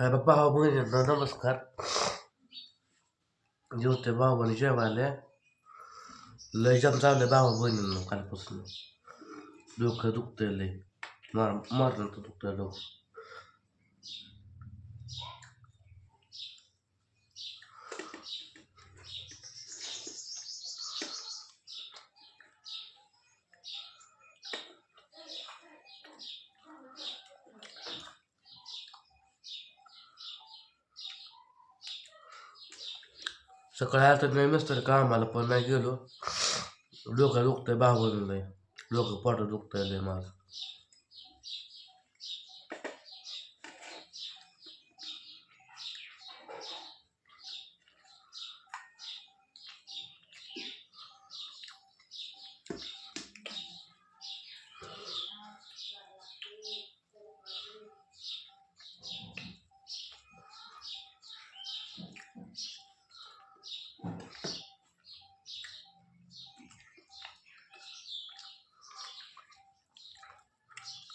हाय बाबा हो, भाऊ बहिणींना नमस्कार. जेवते भाऊ बहिणी जेवायला. लय जम चालले भाऊ बहिणींना कालपासून. डोकं दुखतंय लय. मार मारलं तर दुखतंय डोकं. सकाळी आता नाही मिस्टर कामाला पण नाही गेलो. डोकं दुखतंय भाऊ नाही. डोकं पोट दुखतंय लय माझं.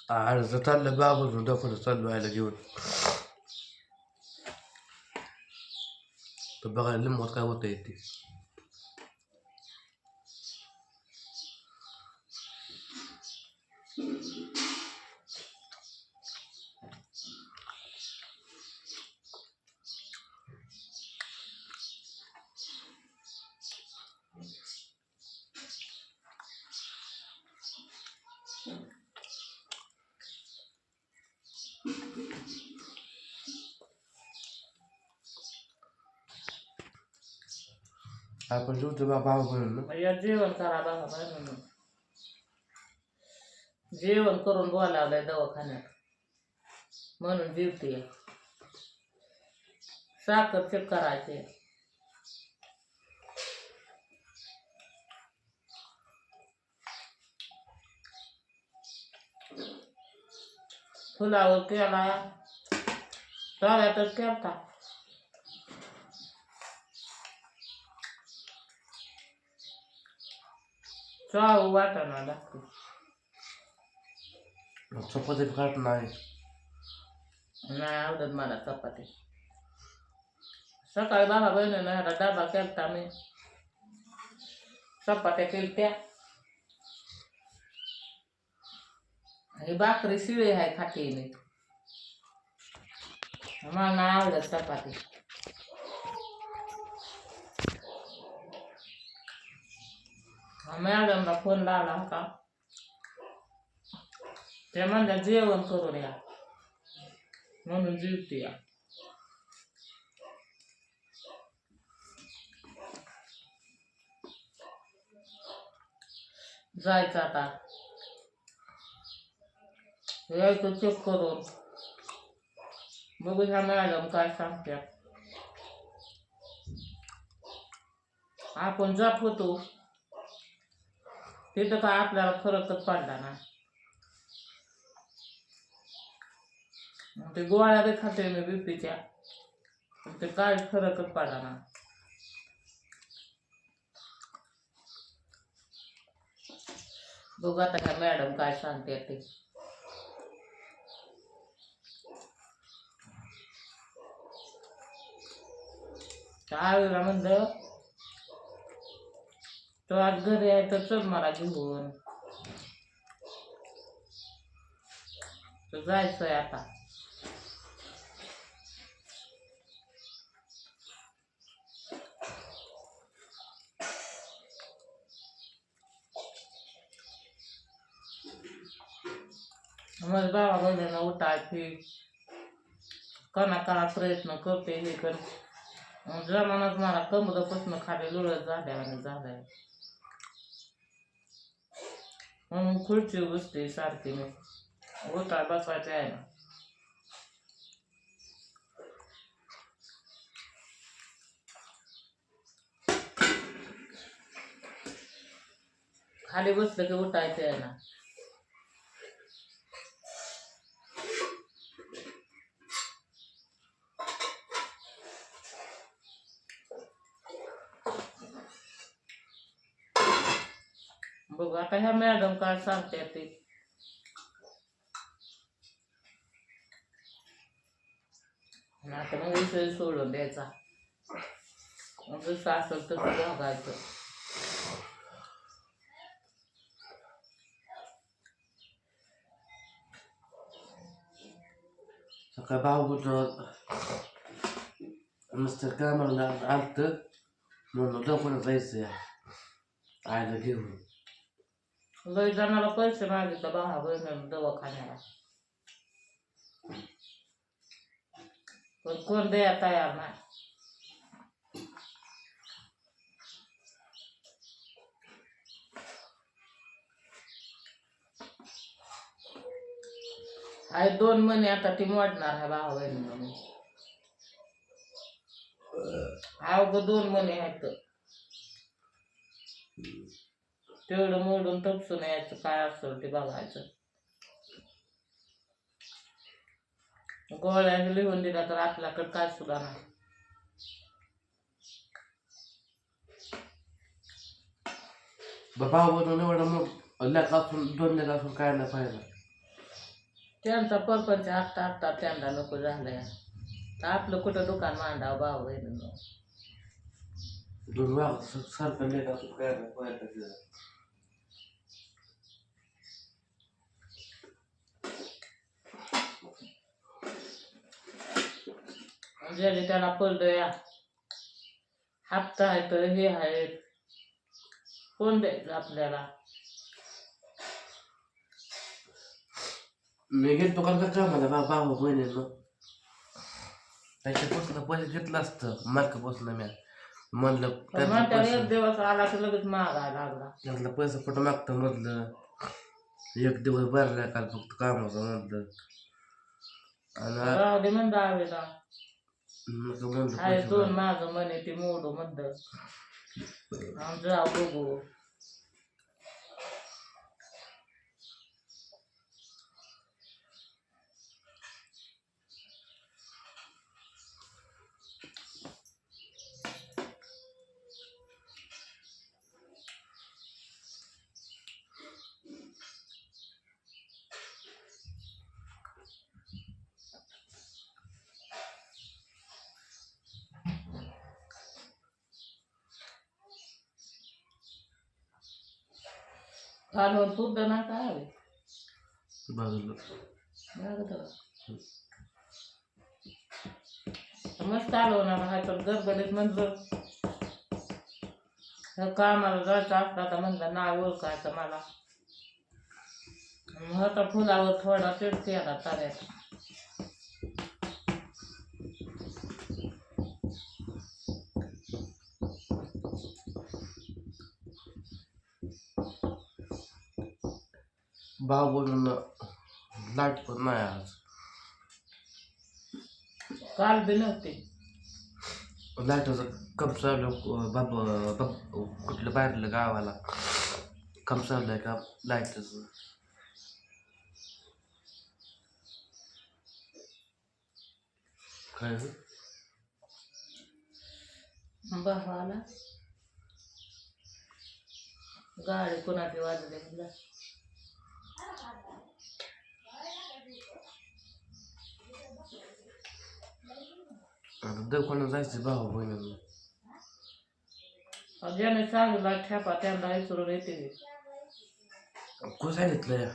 आज चाललं बाबा डॉक्टर चाललो व्हायला घेऊन तर बघायला लिंबात काय होतं येते आपण जेवतो बा म्हणून बहिणीनं या जेवण करा बाबा बाय म्हणून. जेवण करून बोलावलंय दवाखान्यात. म्हणून जेवते साखर चेक करायचे फुलावर केला तव्यातच केलता चाव वाटाणा लागते चपाती खात नाही नाही आवडत मला चपाती सकाळी बाबा बहिणीनं डबा केलता मी चपात्या केलत्या हे भाकरी शिळे आहे खाते नाही मला नाही आवडत चपाती. मॅडमला फोन लावला होता. ते म्हणल्या जेवण करून या. म्हणून जेवते या. जायचं आता. यायचं चेक करून. बघू ह्या मॅडम काय सांगत्या आपण जात होतो. तिथं काय आपल्याला फरकच पडला ना ते गोळ्या बी खाते मी बीपीच्या. ते काय फरकच पडला ना बघू आता ह्या मॅडम काय सांगते ते. त्यावेळेला म्हणलं तो आज घरी आहे तर चल मला घेऊन. तर जायचंय आता. मग बाबा बहिणीनं उठायची. कणा करा प्रयत्न करते हे कर जमानाच मला कमरपासून खाली लोळत झाल्या आणि झालाय. म्हणून खुर्ची बसते सारखी मी उठा बसवायचे आहे ना. खाली बसलं की उठायचं आहे ना. बघू आता ह्या मॅडम काय सांगते ते आणि आता मग विषय सोडून द्यायचा. मग जसं असेल तसं बघायचं. सकाळी भाऊ बोलतो मिस्टर कामाला आलत. म्हणून लवकर जायचं या आईला घेऊन. लय जणाला पैसे मागितलं भावा बहिणीनं दवाखान्याला. पण कोण द्या तयार नाही. आहे दोन महिने आता ती मोडणार आहे भावा बहिणीनं अवघं दोन महिने आहेत. तेवढं मोडून तपसून यायचं काय असेल ते बघायचं. गोळ्या लिहून दिला तर आपल्याकडे काय सुद्धा नाही. भाऊ बोलून एवढं मग लेख असून दोन लेख असून काय नाही पाहिजे त्यांचा परपंच आत्ता आत्ता त्यांना नको झालंय. तर आपलं कुठं दुकान मांडावं भाऊ बहिणीनं दोन सारखं लेख असून काय नाही पाहिजे ज्याने त्याला पडलं या हप्ता आहे तर हे आहे कोण द्यायचं आपल्याला? मी गेलो का कामाला? बा भाऊ बहिणीनं. त्याच्यापासून पैसे घेतलं असतं. मार्कापासून मी म्हणलं पण त्यातलं म्हणत्यावर पैसे एक दिवस आला की लगेच मागायला लागला. त्यातलं पैसे कुठं मागतं म्हटलं? एक दिवस भरला काल फक्त कामाचं म्हटलं. आणि राहू दे मग म्हणलं आहे पैसे दोन माझं म्हणे ती मोडू म्हणलं आम जाऊ बघू फुद्ध ना काय बाजूला. मस्त आलो ना हाय तर गडबडीत म्हणलं कामाला जायचं असला तर म्हणलं नाव ओळखायचं मला. आता फुलावर थोडा चिड केला ताऱ्यात बोलून लाइट पण नाही आज. काल बी नव्हते. लाईटाचं कम चालू बाब बाब कुठलं बाहेरलं गावाला. कम चालू आहे का लाईटचं? काय भावाला गाडी कोणाची वाजली म्हणलं? आता दवाखान्यात जायचं भाऊ बहिणीला अहो, ज्याने सांगितलं ठेपा त्यांना विचारून येते कोण सांगितलं या?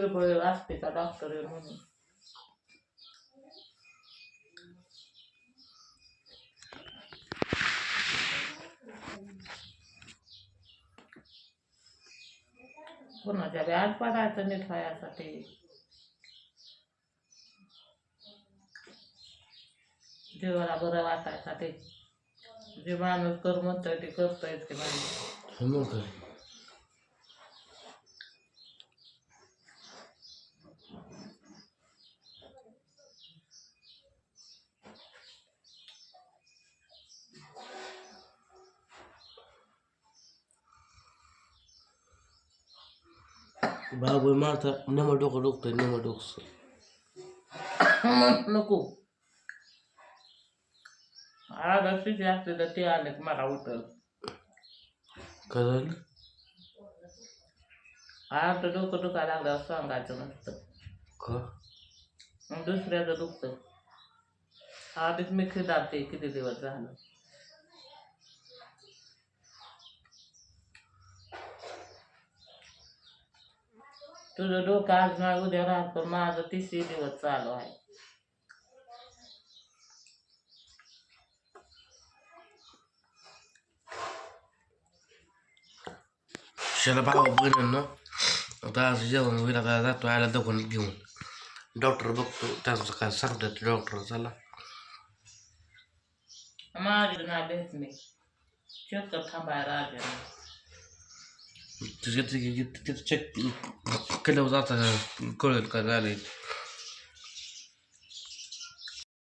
रुपये असते का डॉक्टर म्हणून. कोणाच्या व्याज पडायचं नीट व्हायसाठी जीवाला बरं वाटायसाठी जे माणूस कर म्हणतोय ते करतोय ते माणूस बाबू माझा नम डोकं दुखतंय नम डोकं नको आज अशीच असते तर ते आले की मला उठल काय झालं आज तर डोकं दुखायला लागल्यावर सांगायचं नसतं दुसऱ्याचं दुखतं आधीच मी खिदाते किती दिवस झालं तुझं डोकं आज नाही उद्या राहत पण माझं तिसरी दिवस चालू आहे. शाला भाऊ बहिणींनो आता आज जेवण होईल आता जातो आयला दवाखान्यात घेऊन. डॉक्टर बघतो त्याचं काय सांगतात डॉक्टर चला. माझी नाही भेट मी चक्कर थांबायला राजा. तिथे चेक केल्यावर जाता कळेल काय झालंय